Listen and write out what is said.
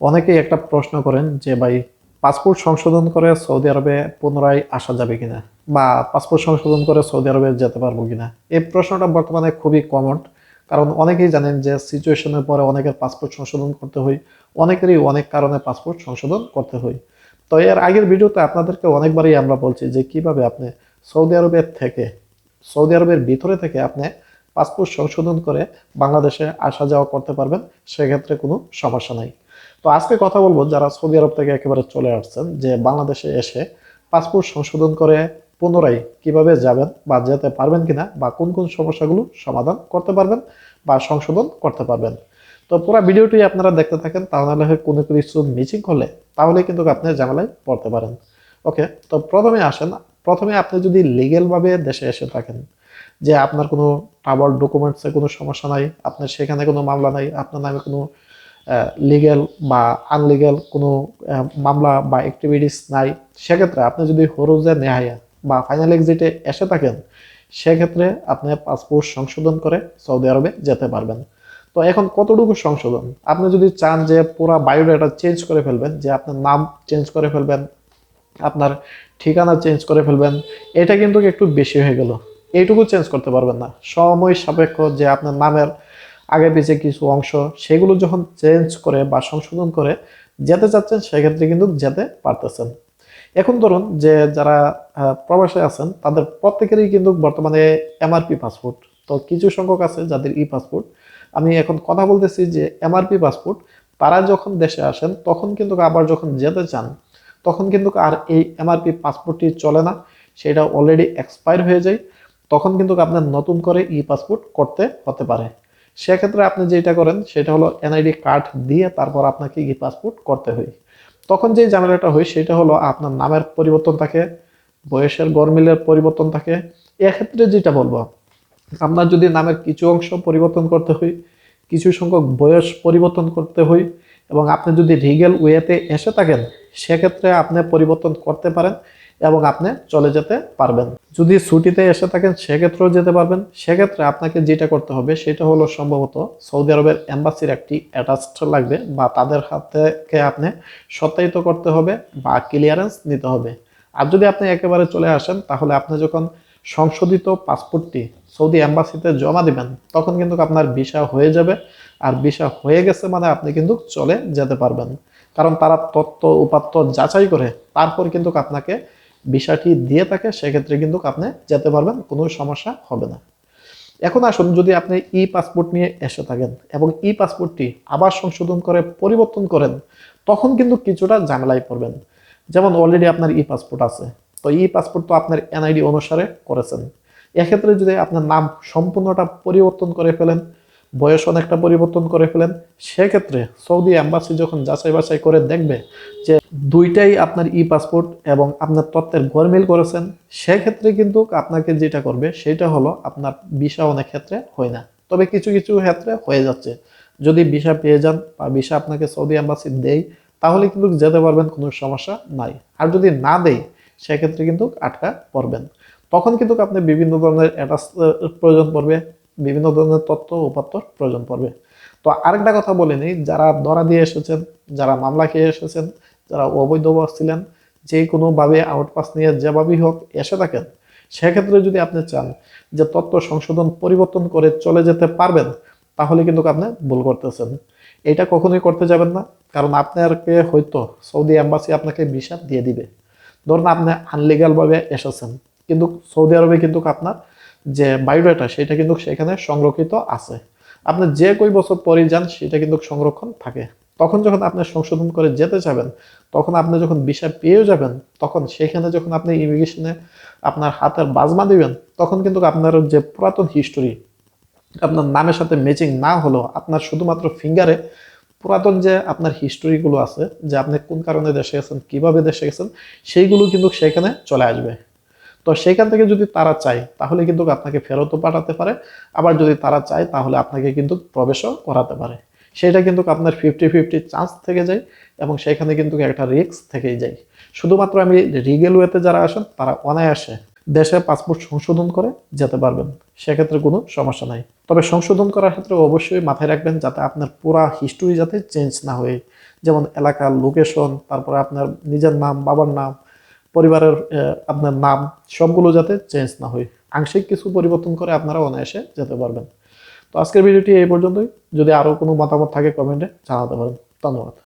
অনেকেই একটা প্রশ্ন করেন যে, ভাই, পাসপোর্ট সংশোধন করে সৌদি আরবে পুনরায় আসা যাবে কিনা? বা পাসপোর্ট সংশোধন করে সৌদি আরবে যেতে পারব কিনা? এই প্রশ্নটা বর্তমানে খুবই কমন কারণ অনেকেই জানেন যে সিচুয়েশনের পরে অনেকের পাসপোর্ট সংশোধন করতে হয়। অনেকেরই অনেক কারণে পাসপোর্ট সংশোধন করতে হয়। তো এর আগের ভিডিওতে আপনাদেরকে অনেকবারই আমরা বলছি যে, কীভাবে আপনি সৌদি আরবের থেকে, সৌদি আরবের ভিতরে থেকে আপনি পাসপোর্ট সংশোধন করে বাংলাদেশে আসা যাওয়া করতে পারবেন, সেক্ষেত্রে কোনো সমস্যা নাই। তো আজকে কথা বলব যারা সৌদি আরব থেকে একেবারে চলে আসছেন যে বাংলাদেশে এসে পাসপোর্ট সংশোধন করে পুনরায় কীভাবে যাবেন বা যেতে পারবেন কিনা বা কোন কোন সমস্যাগুলো সমাধান করতে পারবেন বা সংশোধন করতে পারবেন। তো পুরো ভিডিওটি আপনারা দেখতে থাকেন তাহলে কোনো কিছু মিচিং হলে তাহলে কিন্তু আপনি ঝামেলায় পড়তে পারেন। ওকে, তো প্রথমে আসেন, প্রথমে আপনি যদি লিগেলভাবে দেশে এসে থাকেন যে আপনার কোনো ট্রাভেল ডকুমেন্টসে কোনো সমস্যা নাই, আপনার সেখানে কোনো মামলা নাই, আপনার নামে কোনো লিগেল বা আনলিগেল কোনো মামলা বা অ্যাক্টিভিটিস নাই, সেক্ষেত্রে আপনি যদি হরুজে নেহায়া বা ফাইনাল এক্সিটে এসে থাকেন, সেক্ষেত্রে আপনি পাসপোর্ট সংশোধন করে সৌদি আরবে যেতে পারবেন। তো এখন কতটুকু সংশোধন? আপনি যদি চান যে পুরা বায়োডাটা চেঞ্জ করে ফেলবেন, যে আপনার নাম চেঞ্জ করে ফেলবেন, আপনার ঠিকানা চেঞ্জ করে ফেলবেন, এটা কিন্তু একটু বেশি হয়ে গেল। এইটুকু চেঞ্জ করতে পারবেন না। সময় সাপেক্ষ যে আপনার নামের আগে পিছে কিছু অংশ, সেগুলো যখন চেঞ্জ করে বা সংশোধন করে যেতে চাচ্ছেন, সেক্ষেত্রে কিন্তু যেতে পারতেছেন। এখন ধরুন যে যারা প্রবাসে আছেন, তাদের প্রত্যেকেরই কিন্তু বর্তমানে এমআরপি পাসপোর্ট তো কিছু সংখ্যক আছে যাদের ই পাসপোর্ট আমি এখন কথা বলতেছি যে এমআরপি পাসপোর্ট তারা যখন দেশে আসেন, তখন কিন্তু আবার যখন যেতে চান, তখন কিন্তু আর এই এমআরপি পাসপোর্টটি চলে না। সেটা অলরেডি এক্সপায়ার হয়ে যায়। তখন কিন্তু আপনার নতুন করে ই পাসপোর্ট করতে হতে পারে। সেক্ষেত্রে আপনি যেটা করেন, সেটা হলো এনআইডি কার্ড দিয়ে তারপর আপনাকে ই পাসপোর্ট করতে হয়। তখন যে ঝামেলাটা হয়, সেটা হলো আপনার নামের পরিবর্তন থাকে, বয়সের গরমিলের পরিবর্তন থাকে। এক্ষেত্রে যেটা বলব, আপনার যদি নামের কিছু অংশ পরিবর্তন করতে হয়, কিছু সংখ্যক বয়স পরিবর্তন করতে হয় এবং আপনি যদি রিগেল ওয়েতে এসে থাকেন, সেক্ষেত্রে আপনি পরিবর্তন করতে পারেন। এবং আপনি চলে যেতে পারবেন। যদি ছুটিতে এসে থাকেন, সেক্ষেত্রেও যেতে পারবেন। সেক্ষেত্রে আপনাকে যেটা করতে হবে, সেটা হলো সম্ভবত সৌদি আরবের এম্বাসির একটি অ্যাটাচড লাগবে বা তাদের হাত থেকে আপনি সত্যায়িত করতে হবে বা ক্লিয়ারেন্স নিতে হবে। আর যদি আপনি একেবারে চলে আসেন, তাহলে আপনি যখন সংশোধিত পাসপোর্টটি সৌদি অ্যাম্বাসিতে জমা দিবেন, তখন কিন্তু আপনার ভিসা হয়ে যাবে। আর ভিসা হয়ে গেছে মানে আপনি কিন্তু চলে যেতে পারবেন। কারণ তারা তত্ত্ব উপাত্ত যাচাই করে তারপর কিন্তু আপনাকে ভিসাটি দিয়ে থাকে, সেক্ষেত্রে কিন্তু আপনি যেতে পারবেন, কোনো সমস্যা হবে না। এখন আসুন, যদি আপনি ই পাসপোর্ট নিয়ে এসে থাকেন এবং ই পাসপোর্টটি আবার সংশোধন করে, পরিবর্তন করেন, তখন কিন্তু কিছুটা ঝামেলায় পড়বেন। যেমন অলরেডি আপনার ই পাসপোর্ট আছে, তো ই পাসপোর্ট তো আপনার এনআইডি অনুসারে করেছেন। এক্ষেত্রে যদি আপনার নাম সম্পূর্ণটা পরিবর্তন করে ফেলেন বয়স অনেকটা পরিবর্তন করে ফেলেন, সেক্ষেত্রে সৌদি অ্যাম্বাসি যখন যাচাই বাছাই করে দেখবে যে দুইটাই আপনার ই পাসপোর্ট এবং আপনার তত্ত্বের গরমিল করেছেন, সেক্ষেত্রে কিন্তু আপনাকে যেটা করবে সেটা হলো আপনার ভিসা অনেক ক্ষেত্রে হয় না। তবে কিছু কিছু ক্ষেত্রে হয়ে যাচ্ছে। যদি ভিসা পেয়ে যান বা ভিসা আপনাকে সৌদি অ্যাম্বাসি দেয়, তাহলে কিন্তু যেতে পারবেন, কোনো সমস্যা নাই। আর যদি না দেয়, সেক্ষেত্রে কিন্তু আটকা পড়বেন। তখন কিন্তু আপনি বিভিন্ন ধরনের অ্যাটাচ প্রয়োজন পড়বে। বিভিন্ন ধরনের তথ্য উপাত্তর প্রয়োজন পড়বে। তো আরেকটা কথা বলে নিই, যারা ধরা দিয়ে এসেছেন, যারা মামলা খেয়ে এসেছেন, যারা অবৈধ ছিলেন, যে কোনোভাবে আউটপাস নিয়ে যেভাবেই হোক এসে থাকেন, সেক্ষেত্রে যদি আপনি চান যে তথ্য সংশোধন পরিবর্তন করে চলে যেতে পারবেন, তাহলে কিন্তু আপনি ভুল করতেছেন। এটা কখনোই করতে যাবেন না, কারণ আপনাকে হয়তো সৌদি অ্যাম্বাসি আপনাকে ভিসা দিয়ে দিবে। ধরুন আপনি আনলিগালভাবে এসেছেন, কিন্তু সৌদি আরবে কিন্তু আপনার যে বায়োডাটা সেটা কিন্তু সেখানে সংরক্ষিত আছে। আপনি যে কই বছর পরে যান, সেটা কিন্তু সংরক্ষণ থাকে। তখন যখন আপনি সংশোধন করে যেতে চাবেন তখন আপনি যখন ভিসা পেয়েও যাবেন, তখন সেখানে যখন আপনি ইমিগ্রেশনে আপনার হাতের বাজমা দিবেন, তখন কিন্তু আপনার যে পুরাতন হিস্টোরি আপনার নামের সাথে ম্যাচিং না হলেও আপনার শুধুমাত্র ফিঙ্গারে পুরাতন যে আপনার হিস্টোরিগুলো আছে, যে আপনি কোন কারণে দেশে গেছেন, কীভাবে দেশে গেছেন, সেইগুলো কিন্তু সেখানে চলে আসবে। তো সেইখান থেকে যদি তারা চায়, তাহলে কিন্তু আপনাকে ফেরতও পাঠাতে পারে। আবার যদি তারা চায়, তাহলে আপনাকে কিন্তু প্রবেশও করাতে পারে। সেটা কিন্তু আপনার ফিফটি ফিফটি চান্স থেকে যায় এবং সেখানে কিন্তু একটা রিস্ক থেকেই যায়। শুধুমাত্র আমি রিগেল ওয়েতে যারা আসেন, তারা অনায়াসে দেশে পাসপোর্ট সংশোধন করে যেতে পারবেন। সেক্ষেত্রে কোনো সমস্যা নাই। তবে সংশোধন করার ক্ষেত্রে অবশ্যই মাথায় রাখবেন যাতে আপনার পুরা হিস্টোরি যাতে চেঞ্জ না হয়ে যেমন এলাকার লোকেশন তারপরে আপনার নিজের নাম, বাবার নাম পরিবারের আপনার নাম সবগুলো যাতে চেঞ্জ না হয়। আংশিক কিছু পরিবর্তন করে আপনারা অনায়াসে যেতে পারবেন। তো আজকের ভিডিওটি এই পর্যন্তই। যদি আরও কোনো মতামত থাকে কমেন্টে জানাতে পারেন। ধন্যবাদ।